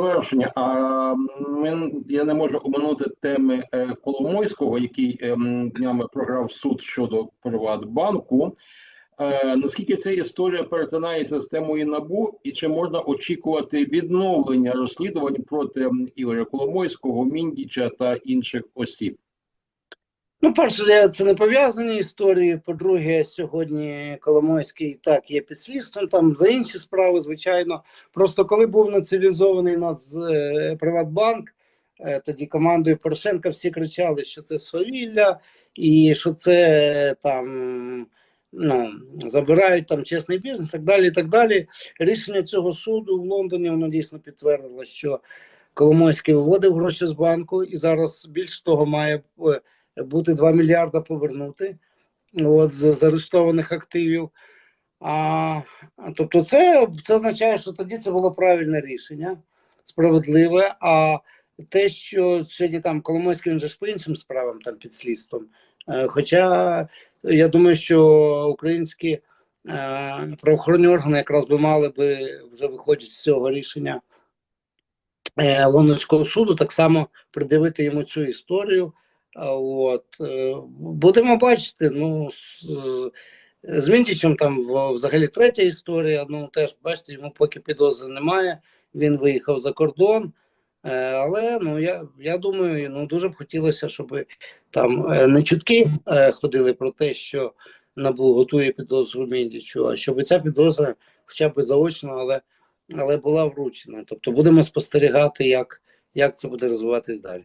завершення. А я не можу оминути теми е, Коломойського, який ем, днями програв суд щодо Приватбанку. Е, наскільки ця історія перетинається з темою набу, і чи можна очікувати відновлення розслідувань проти Ігоря Коломойського, Міндіча та інших осіб? Ну, перше, це не пов'язані історії. По-друге, сьогодні Коломойський так є під слідством, там за інші справи, звичайно. Просто коли був націалізований нац е, Приватбанк, е, тоді командою Порошенка всі кричали, що це свавілля і що це е, там ну, забирають там чесний бізнес, так далі. і так далі. Рішення цього суду в Лондоні воно дійсно підтвердило, що Коломойський виводив гроші з банку і зараз більш того має. Бути 2 мільярда повернути от, з заарештованих активів. А, тобто, це, це означає, що тоді це було правильне рішення, справедливе. А те, що сьогодні там Коломойський він же ж по іншим справам там під слідством. Е, Хоча я думаю, що українські е, правоохоронні органи якраз би мали би вже виходять з цього рішення е, Лондонського суду, так само придивити йому цю історію. От е, будемо бачити. Ну з, Міндічем там взагалі третя історія. Ну теж бачите, йому поки підозри немає. Він виїхав за кордон. Е, Але ну я, я думаю, ну дуже б хотілося, щоб там е, не чутки ходили про те, що НАБУ готує підозру Міндічу, а щоб ця підозра, хоча б заочно, але, але була вручена. Тобто будемо спостерігати, як, як це буде розвиватись далі.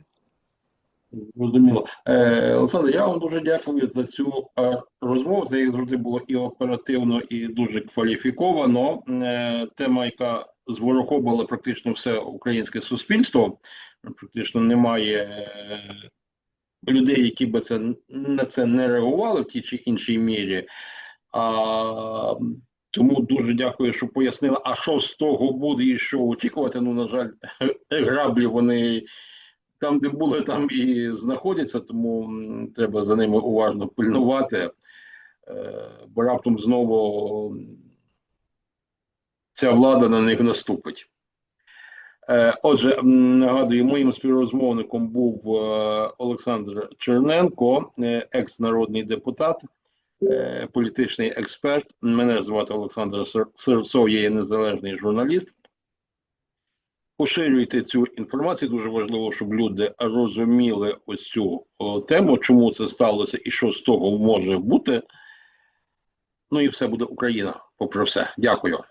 Зрозуміло. Е, Олександр, я вам дуже дякую за цю е, розмову. Це як завжди було і оперативно, і дуже кваліфіковано. Е, тема, яка зворохобила практично все українське суспільство. Практично немає е, людей, які би це на це не реагували в тій чи іншій мірі. А, тому дуже дякую, що пояснили, а що з того буде і що очікувати. Ну, на жаль, граблі вони там, де були, там і знаходяться, тому треба за ними уважно пильнувати, е, бо раптом знову ця влада на них наступить. Е, Отже, нагадую, моїм співрозмовником був е, Олександр Черненко, екс-народний депутат, політичний експерт. Мене звати Олександр Серцов, я є незалежний журналіст. Поширюйте цю інформацію. Дуже важливо, щоб люди розуміли ось цю о, тему, чому це сталося і що з того може бути. Ну і все буде Україна, попри все. Дякую.